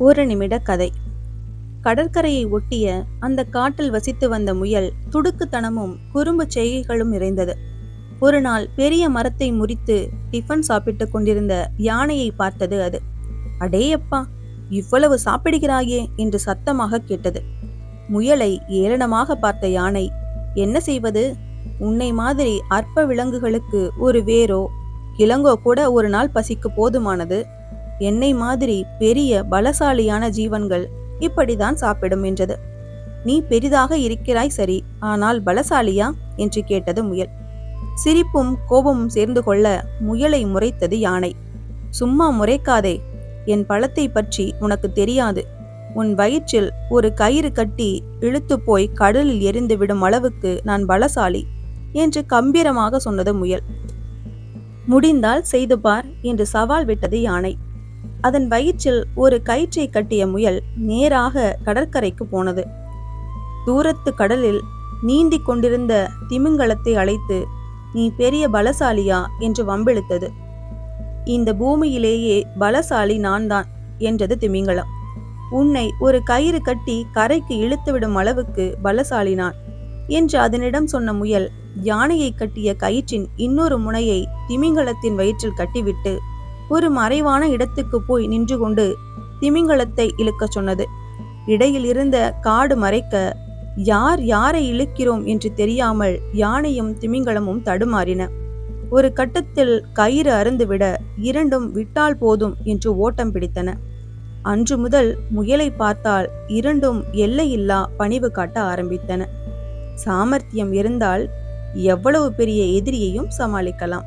ஒரு நிமிட கதை. கடற்கரையை ஒட்டிய அந்த காட்டில் வசித்து வந்த முயல் துடுக்குத்தனமும் குறும்பு செய்கைகளும் நிறைந்தது. ஒரு நாள் பெரிய மரத்தை முறித்து டிஃபன் சாப்பிட்டுக் கொண்டிருந்த யானையை பார்த்தது அது. அடேயப்பா இவ்வளவு சாப்பிடுகிறாயே என்று சத்தமாக கேட்டது. முயலை ஏளனமாக பார்த்த யானை என்ன செய்வது? உன்னை மாதிரி அற்ப விலங்குகளுக்கு ஒரு வேரோ இளங்கோ கூட ஒரு நாள் பசிக்கு போதுமானது. என்னை மாதிரி பெரிய பலசாலியான ஜீவன்கள் இப்படிதான் சாப்பிடும் என்றது. நீ பெரிதாக இருக்கிறாய் சரி ஆனால் பலசாலியா? என்று கேட்டது முயல். சிரிப்பும் கோபமும் சேர்ந்து கொள்ள முயலை முறைத்தது யானை. சும்மா முறைக்காதே என் பழத்தை பற்றி உனக்கு தெரியாது. உன் வயிற்றில் ஒரு கயிறு கட்டி இழுத்து போய் கடலில் எரிந்துவிடும் அளவுக்கு நான் பலசாலி என்று கம்பீரமாக சொன்னது முயல். முடிந்தால் செய்து பார் என்று சவால் விட்டது யானை. அதன் வயிற்றில் ஒரு கயிற்றை கட்டிய முயல் நேராக கடற்கரைக்கு போனது. தூரத்து கடலில் நீந்தி கொண்டிருந்த திமிங்கலத்தை அழைத்து நீ பெரிய பலசாலியா என்று வம்பிழுத்தது. இந்த பூமியிலேயே பலசாலி நான் தான் என்றது திமிங்கலம். உன்னை ஒரு கயிறு கட்டி கரைக்கு இழுத்துவிடும் அளவுக்கு பலசாலி நான் என்று அதனிடம் சொன்ன முயல் யானையை கட்டிய கயிற்றின் இன்னொரு முனையை திமிங்கலத்தின் வயிற்றில் கட்டிவிட்டு ஒரு மறைவான இடத்துக்கு போய் நின்று கொண்டு திமிங்கலத்தை இழுக்கச் சொன்னது. இடையில் இருந்த காடு மறைக்க யார் யாரை இழுக்கிறோம்? என்று தெரியாமல் யானையும் திமிங்கலமும் தடுமாறின. ஒரு கட்டத்தில் கயிறு அருந்துவிட இரண்டும் விட்டால் போதும் என்று ஓட்டம் பிடித்தன. அன்று முதல் முயலை பார்த்தால் இரண்டும் எல்லையில்லா பணிவு காட்ட ஆரம்பித்தன. சாமர்த்தியம் இருந்தால் எவ்வளவு பெரிய எதிரியையும் சமாளிக்கலாம்.